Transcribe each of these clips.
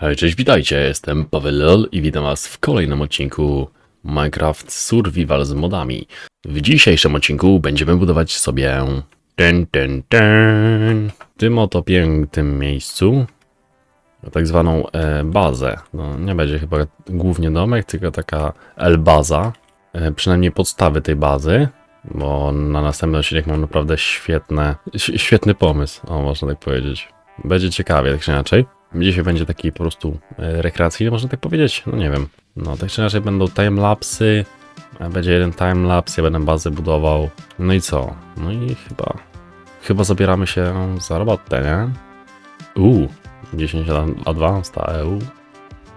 Hej, cześć, witajcie, jestem Paweł Lol i witam was w kolejnym odcinku Minecraft Survival z modami. W dzisiejszym odcinku będziemy budować sobie ten, ten, ten, w tym oto pięknym miejscu tak zwaną e, bazę. No, nie będzie chyba głównie domek, tylko taka L-baza, e, przynajmniej podstawy tej bazy, bo na następny odcinek mam naprawdę świetne, świetny pomysł, o można tak powiedzieć. Będzie ciekawie, tak czy inaczej. Dzisiaj będzie taki po prostu e, rekreacyjny, można tak powiedzieć. No nie wiem. No tak czy inaczej będą timelapsy. Będzie jeden timelapse, ja będę bazę budował. No i co? No i chyba. Chyba zabieramy się za robotę, nie? Uuu, 10 Advanced EU.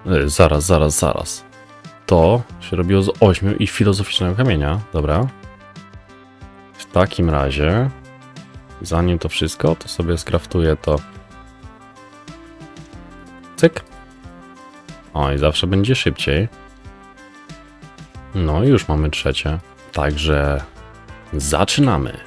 E, zaraz, zaraz, zaraz. To się robiło z 8 i filozoficznego kamienia. Dobra. W takim razie, zanim to wszystko, to sobie skraftuję to Cyk. O, i zawsze będzie szybciej. No i już mamy trzecie. Także zaczynamy.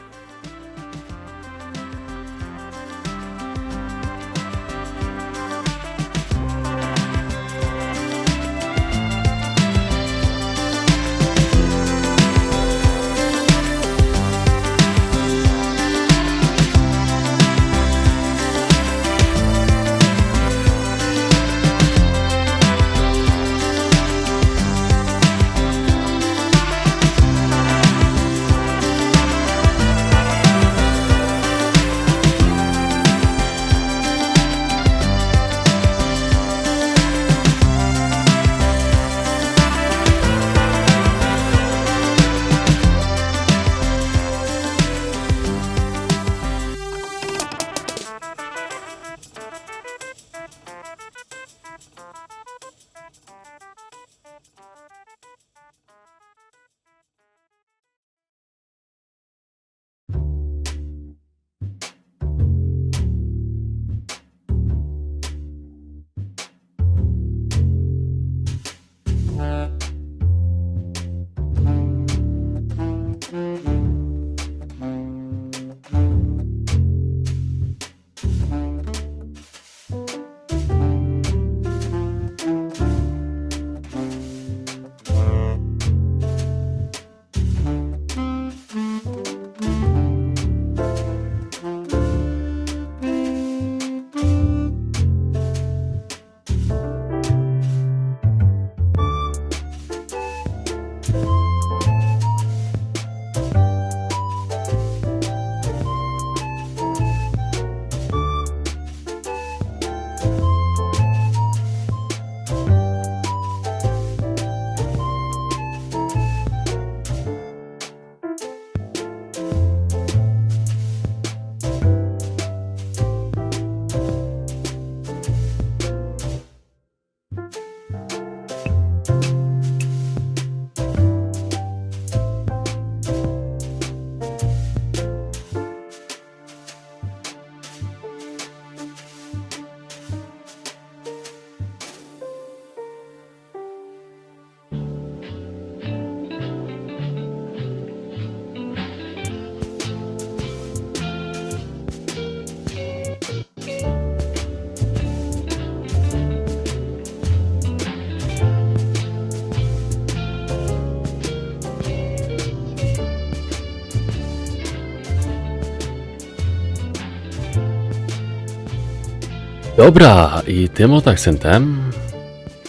Dobra, i tym oto akcentem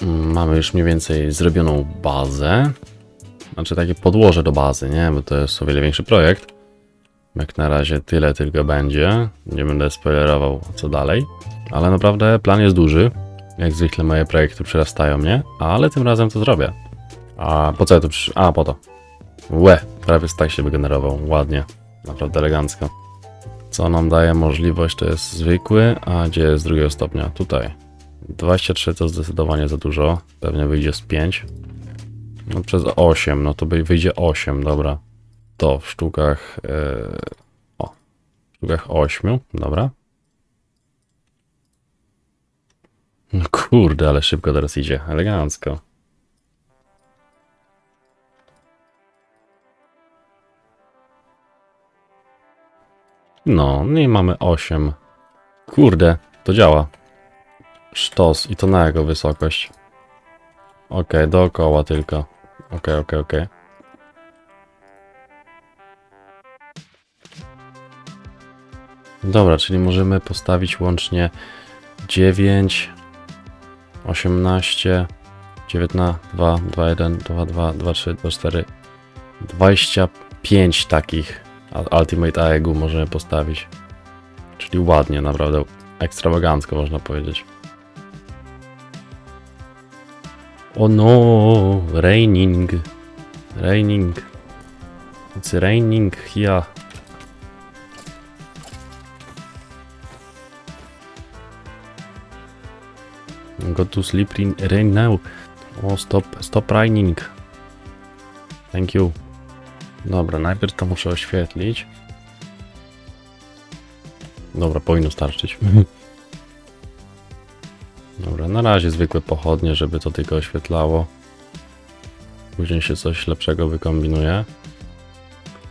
mm, mamy już mniej więcej zrobioną bazę. Znaczy takie podłoże do bazy, nie? Bo to jest o wiele większy projekt. Jak na razie tyle tylko będzie. Nie będę spoilerował co dalej. Ale naprawdę plan jest duży. Jak zwykle moje projekty przerastają mnie, ale tym razem to zrobię. A po co ja tu przysz... A, po to. Łe, prawie tak się wygenerował. Ładnie. Naprawdę elegancko. Co nam daje możliwość, to jest zwykły, a gdzie jest drugiego stopnia? Tutaj. 23 to zdecydowanie za dużo. Pewnie wyjdzie z 5. No przez 8, no to wyjdzie 8, dobra. To w sztukach. Yy, o. W sztukach 8, dobra. No kurde, ale szybko teraz idzie. Elegancko. No, no i mamy 8. Kurde, to działa. Sztos. I to na jego wysokość? Okej, dookoła tylko. Okej, okej, okej. Dobra, czyli możemy postawić łącznie 9, 18, 19, 2, 2, 1, 2, 2, 2, 3, 2, 4, 25 takich Ultimate AEG możemy postawić. Czyli ładnie, naprawdę ekstrawagancko można powiedzieć. O no, raining. Raining. It's raining here. Go to sleep in rain now. O, stop, stop raining. Thank you. Dobra, najpierw to muszę oświetlić. Dobra, powinno starczyć. Dobra, na razie zwykłe pochodnie, żeby to tylko oświetlało. Później się coś lepszego wykombinuje.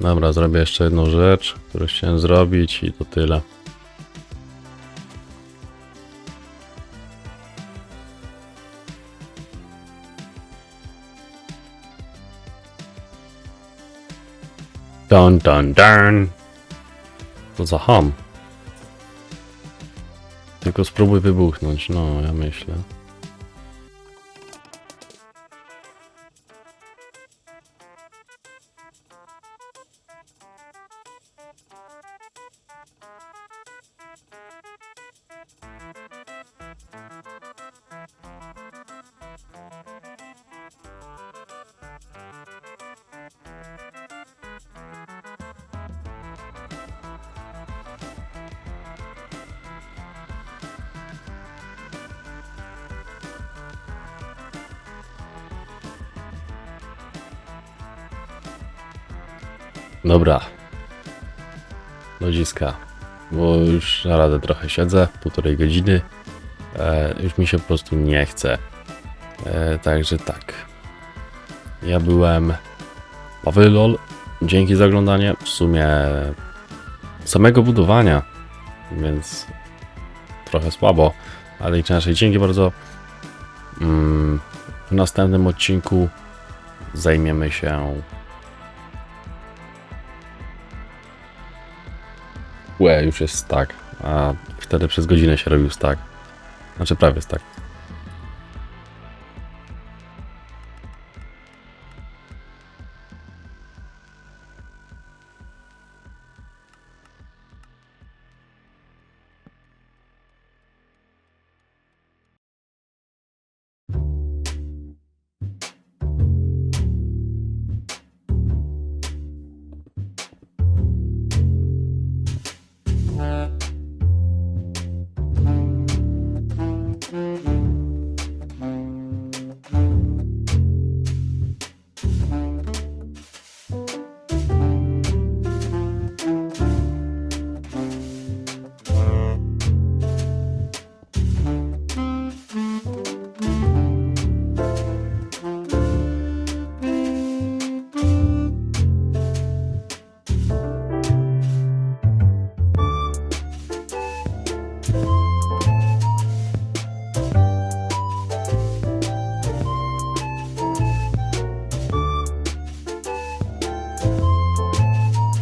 Dobra, zrobię jeszcze jedną rzecz, którą chciałem zrobić i to tyle. Dun dun dun. To za ham. Tylko spróbuj wybuchnąć, no ja myślę. Dobra. Ludziska. Bo już na radę trochę siedzę, półtorej godziny. E, już mi się po prostu nie chce. E, także tak. Ja byłem Pawylol. Dzięki za oglądanie. W sumie samego budowania, więc trochę słabo, ale inaczej. Dzięki bardzo. Mm, w następnym odcinku zajmiemy się Łe, już jest tak. A wtedy przez godzinę się robił tak. Znaczy prawie tak.